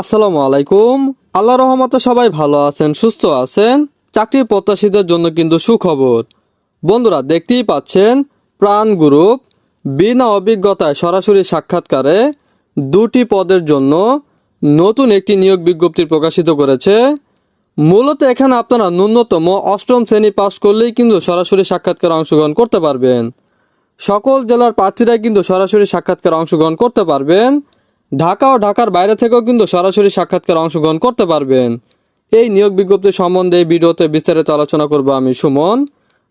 আসসালামু আলাইকুম। আল্লাহ রহমতে সবাই ভালো আছেন, সুস্থ আছেন। চাকরি প্রত্যাশীদের জন্য কিন্তু সুখবর। বন্ধুরা, দেখতেই পাচ্ছেন, প্রাণ গ্রুপ বিনা অভিজ্ঞতায় সরাসরি সাক্ষাৎকারে দুটি পদের জন্য নতুন একটি নিয়োগ বিজ্ঞপ্তি প্রকাশিত করেছে। মূলত এখানে আপনারা ন্যূনতম অষ্টম শ্রেণি পাশ করলেই কিন্তু সরাসরি সাক্ষাৎকারে অংশগ্রহণ করতে পারবেন। সকল জেলার প্রার্থীরাই কিন্তু সরাসরি সাক্ষাৎকারে অংশগ্রহণ করতে পারবেন। ঢাকা ও ঢাকার বাইরে থেকেও কিন্তু সরাসরি সাক্ষাৎকার অংশগ্রহণ করতে পারবেন। এই নিয়োগ বিজ্ঞপ্তি সম্বন্ধে ভিডিওতে বিস্তারিত আলোচনা করব আমি সুমন।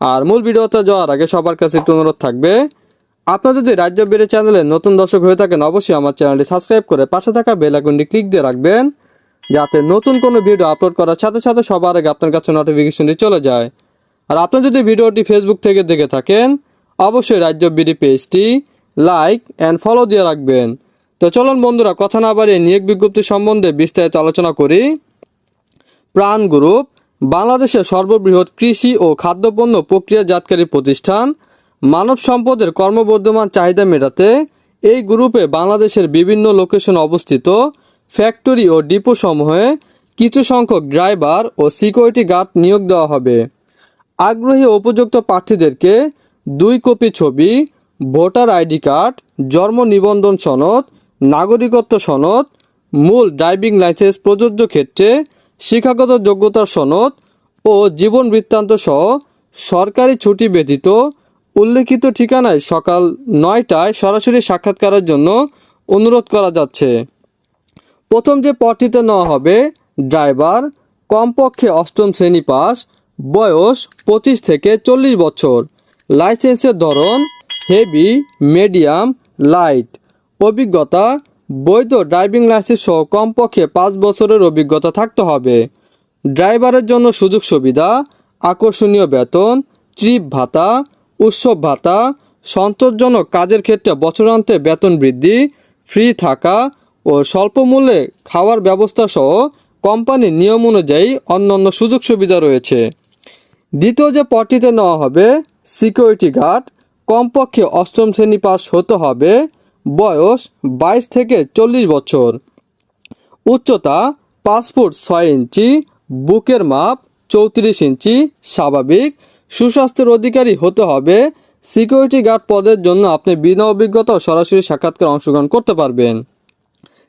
আর মূল ভিডিওতে যাওয়ার আগে সবার কাছে একটু অনুরোধ থাকবে, আপনার যদি রাজ্য বেড়ে চ্যানেলে নতুন দর্শক হয়ে থাকেন, অবশ্যই আমার চ্যানেলটি সাবস্ক্রাইব করে পাশে থাকা বেল ক্লিক দিয়ে রাখবেন, যাতে নতুন কোনো ভিডিও আপলোড করার সাথে সাথে সবার আগে আপনার কাছে নোটিফিকেশনটি চলে যায়। আর আপনি যদি ভিডিওটি ফেসবুক থেকে দেখে থাকেন, অবশ্যই রাজ্য বিডি পেজটি লাইক অ্যান্ড ফলো দিয়ে রাখবেন। তো চলুন বন্ধুরা, কথা না বাড়িয়ে নিয়োগ বিজ্ঞপ্তি সম্বন্ধে বিস্তারিত আলোচনা করি। প্রাণ গ্রুপ, বাংলাদেশের সর্ববৃহৎ কৃষি ও খাদ্যপণ্য প্রক্রিয়াজাতকারী প্রতিষ্ঠান, মানব সম্পদের কর্মবর্ধমান চাহিদা মেটাতে এই গ্রুপে বাংলাদেশের বিভিন্ন লোকেশন অবস্থিত ফ্যাক্টরি ও ডিপো সমূহে কিছু সংখ্যক ড্রাইভার ও সিকিউরিটি গার্ড নিয়োগ দেওয়া হবে। আগ্রহী উপযুক্ত প্রার্থীদেরকে দুই কপি ছবি, ভোটার আইডি কার্ড, জন্ম নিবন্ধন সনদ নাগরিকত্ব সনদ, মূল ড্রাইভিং লাইসেন্স প্রযোজ্য ক্ষেত্রে শিক্ষাগত যোগ্যতার সনদ ও জীবন বৃত্তান্ত সহ সরকারি ছুটি ব্যতীত উল্লেখিত ঠিকানায় সকাল নয়টায় সরাসরি সাক্ষাৎকারের জন্য অনুরোধ করা যাচ্ছে। প্রথম যে পদটিতে নেওয়া হবে, ড্রাইভার, কমপক্ষে অষ্টম শ্রেণি পাস, বয়স পঁচিশ থেকে চল্লিশ বছর। লাইসেন্সের ধরন হেভি, মিডিয়াম, লাইট। অভিজ্ঞতা, বৈধ ড্রাইভিং লাইসেন্স সহ কমপক্ষে পাঁচ বছরের অভিজ্ঞতা থাকতে হবে। ড্রাইভারের জন্য সুযোগ সুবিধা, আকর্ষণীয় বেতন, ট্রিপ ভাতা, উৎসব ভাতা, সন্তোষজনক কাজের ক্ষেত্রে বছরান্তে বেতন বৃদ্ধি, ফ্রি থাকা ও স্বল্প মূল্যে খাওয়ার ব্যবস্থা সহ কোম্পানির নিয়ম অনুযায়ী অন্যান্য সুযোগ সুবিধা রয়েছে। দ্বিতীয় যে পদটিতে নেওয়া হবে, সিকিউরিটি গার্ড, কমপক্ষে অষ্টম শ্রেণি পাস হতে হবে। বয়স বাইশ থেকে চল্লিশ বছর। উচ্চতা পাঁচ ফুট ছয় ইঞ্চি, বুকের মাপ চৌত্রিশ ইঞ্চি, স্বাভাবিক। সুস্বাস্থ্যের অধিকারী হতে হবে। সিকিউরিটি গার্ড পদের জন্য আপনি বিনা অভিজ্ঞতা সরাসরি সাক্ষাৎকার অংশগ্রহণ করতে পারবেন।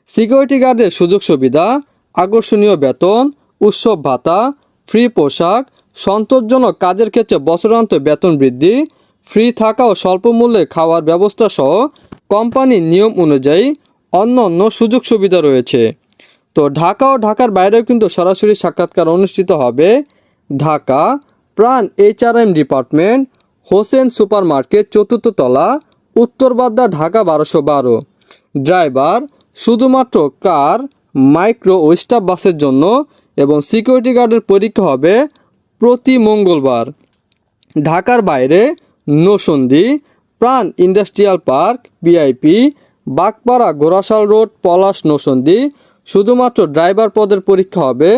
সিকিউরিটি গার্ডের সুযোগ সুবিধা, আকর্ষণীয় বেতন, উৎসব ভাতা, ফ্রি পোশাক, সন্তোষজনক কাজের ক্ষেত্রে বছরান্ত বেতন বৃদ্ধি, ফ্রি থাকা ও স্বল্প মূল্যে খাওয়ার ব্যবস্থা সহ কোম্পানির নিয়ম অনুযায়ী অন্য অন্য সুযোগ সুবিধা রয়েছে। তো ঢাকা ও ঢাকার বাইরেও কিন্তু সরাসরি সাক্ষাৎকার অনুষ্ঠিত হবে। Dhaka Pran HRM department, Hossain super market চতুর্থ তলা, উত্তর বাড্ডা, ঢাকা বারোশো বারো। ড্রাইভার শুধুমাত্র কার, মাইক্রো ও স্টাফ বাসের জন্য এবং সিকিউরিটি গার্ডের পরীক্ষা হবে প্রতি মঙ্গলবার। ঢাকার বাইরে Narsingdi Pran industrial park BIP Bagpara Ghorashal road, Palash Narsingdi. শুধুমাত্র ড্রাইভার পদের পরীক্ষা হবে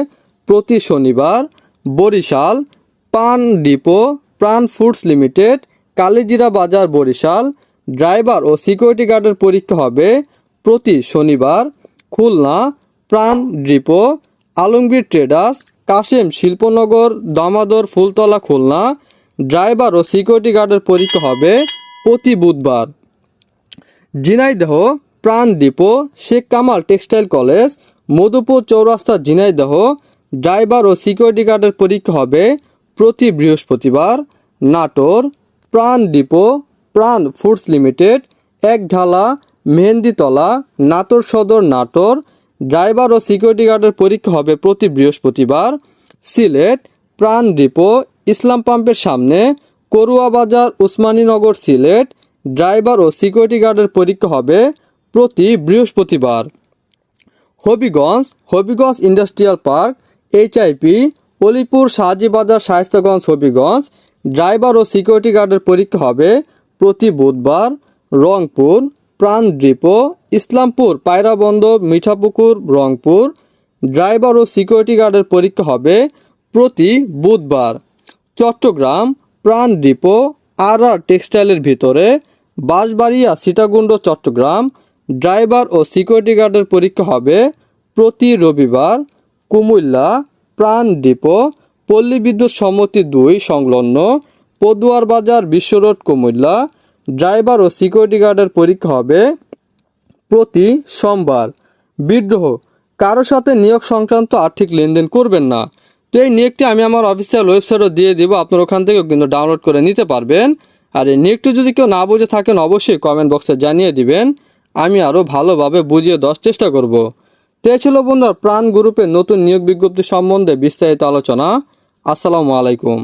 প্রতি শনিবার বরিশাল, পান ডিপো, প্রাণ ফুডস লিমিটেড, কালিজিরা বাজার বরিশাল। ড্রাইভার ও সিকিউরিটি গার্ডের পরীক্ষা হবে প্রতি শনিবার Khulna, Pran depot, Alamgir traders, Kashem Shilpanagar, Damodar, Phultala, Khulna. Driver ও সিকিউরিটি গার্ডের পরীক্ষা হবে প্রতি বুধবার। Jhenaidah Pran depot Sheikh Kamal textile college, Madhupur Chowrasta Jhenaidah driver ও সিকিউরিটি গার্ডের পরীক্ষা হবে প্রতি বৃহস্পতিবার। নাটোর, প্রাণ ডিপো প্রাণ ফুডস লিমিটেড, এক ঢালা মেহেন্দিতলা নাটোর সদর নাটোর, ড্রাইভার ও সিকিউরিটি গার্ডের পরীক্ষা হবে প্রতি বৃহস্পতিবার। সিলেট, প্রাণ ডিপো ইসলাম পাম্পের সামনে করুয়া বাজার উসমানীনগর সিলেট ড্রাইভার ও সিকিউরিটি গার্ডের পরীক্ষা হবে প্রতি বৃহস্পতিবার। Habiganj Habiganj industrial park HIP Alipur Shahjibazar Shaistaganj, Habiganj driver ও সিকিউরিটি গার্ডের পরীক্ষা হবে প্রতি বুধবার রংপুর, প্রাণ ডিপো ইসলামপুর পায়রাবন্দ মিঠাপুকুর, রংপুর ড্রাইভার ও সিকিউরিটি গার্ডের পরীক্ষা হবে প্রতি বুধবার। চট্টগ্রাম প্রাণ ডিপো আর আর টেক্সটাইলের ভিতরে। বাঁশবাড়িয়া, সীতাকুণ্ড, চট্টগ্রাম। ড্রাইভার ও সিকিউরিটি গার্ডের পরীক্ষা হবে প্রতি রবিবার। কুমিল্লা, প্রাণ ডিপো পল্লী বিদ্যুৎ সমিতি দুই সংলগ্ন। পদুয়ার বাজার, বিশ্ব রোড, কুমিল্লা। ড্রাইভার ও সিকিউরিটি গার্ডের পরীক্ষা হবে প্রতি সোমবার। বিদ্রোহ, কারও সাথে নিয়োগ সংক্রান্ত আর্থিক লেনদেন করবেন না। তো এই নেটটি আমি আমার অফিসিয়াল ওয়েবসাইটও দিয়ে দিব। আপনার ওখান থেকেও কিন্তু ডাউনলোড করে নিতে পারবেন। আর এই নেটটি যদি কেউ না বুঝে থাকেন, অবশ্যই কমেন্ট বক্সে জানিয়ে দিবেন। আমি আরও ভালোভাবে বুঝিয়ে দেওয়ার চেষ্টা করব। তো ছিল বন্ধুরা, প্রাণ গ্রুপের নতুন নিয়োগ বিজ্ঞপ্তি সম্বন্ধে বিস্তারিত আলোচনা। আসসালামু আলাইকুম।